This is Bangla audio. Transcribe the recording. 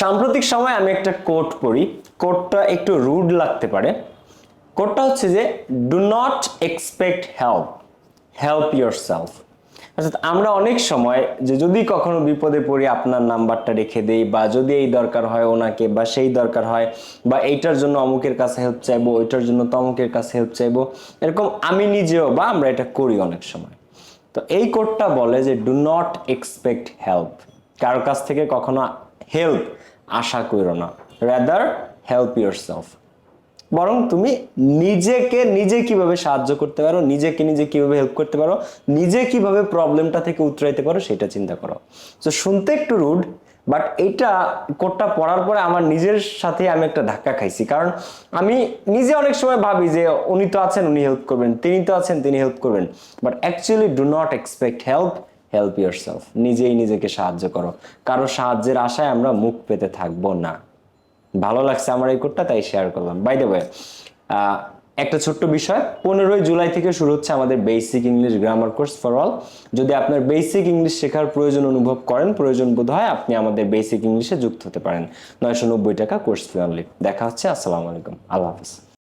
সাম্প্রতিক সময় আমি একটা কোট পড়ি। কোটটা একটু রুড লাগতে পারে। কোটটা হচ্ছে যে do not expect help help yourself অর্থাৎ আমরা অনেক সময় যে যদি কখনো বিপদে পড়ি, আপনার নাম্বারটা রেখে দেই, বা যদি এই দরকার হয় ওনাকে, বা সেই দরকার হয়, বা এইটার জন্য অমুকের কাছে হেল্প চাইব, ওইটার জন্য তমুকের কাছে হেল্প চাইব, এরকম আমি নিজেও বা আমরা এটা করি অনেক সময়। তো এই কোডটা বলে যে ডু নট এক্সপেক্ট হেল্প কারোর কাছ থেকে কখনো হেল্প আশা করো না রাদার হেল্প ইউর সেলফ বরং তুমি নিজেকে নিজে কীভাবে সাহায্য করতে পারো, নিজেকে নিজে কীভাবে হেল্প করতে পারো, নিজে কীভাবে প্রবলেমটা থেকে উতরাইতে পারো, সেটা চিন্তা করো। তো শুনতে একটু রুড বাট এইটা কোডটা পড়ার পরে আমার নিজের সাথে আমি একটা ধাক্কা খাইছি। কারণ আমি নিজে অনেক সময় ভাবি যে উনি তো আছেন, উনি হেল্প করবেন, তিনি তো আছেন, তিনি হেল্প করবেন। But actually do not expect help help yourself নিজেই নিজেকে সাহায্য করো। কারও সাহায্যের আশায় আমরা মুখ পেতে থাকব না। ভালো লাগছে আমার এই কোডটা তাই শেয়ার করলাম। বাই দ্য একটা ছোট্ট বিষয়। পনেরোই জুলাই থেকে শুরু হচ্ছে আমাদের basic English grammar course for all যদি আপনার বেসিক ইংলিশ শেখার প্রয়োজন অনুভব করেন, প্রয়োজন বোধ হয় আপনি আমাদের বেসিক ইংলিশে যুক্ত হতে পারেন। নয়শো নব্বই টাকা কোর্স ফি অনলি দেখা হচ্ছে, আসসালামু আলাইকুম। আল্লাহ হাফিজ।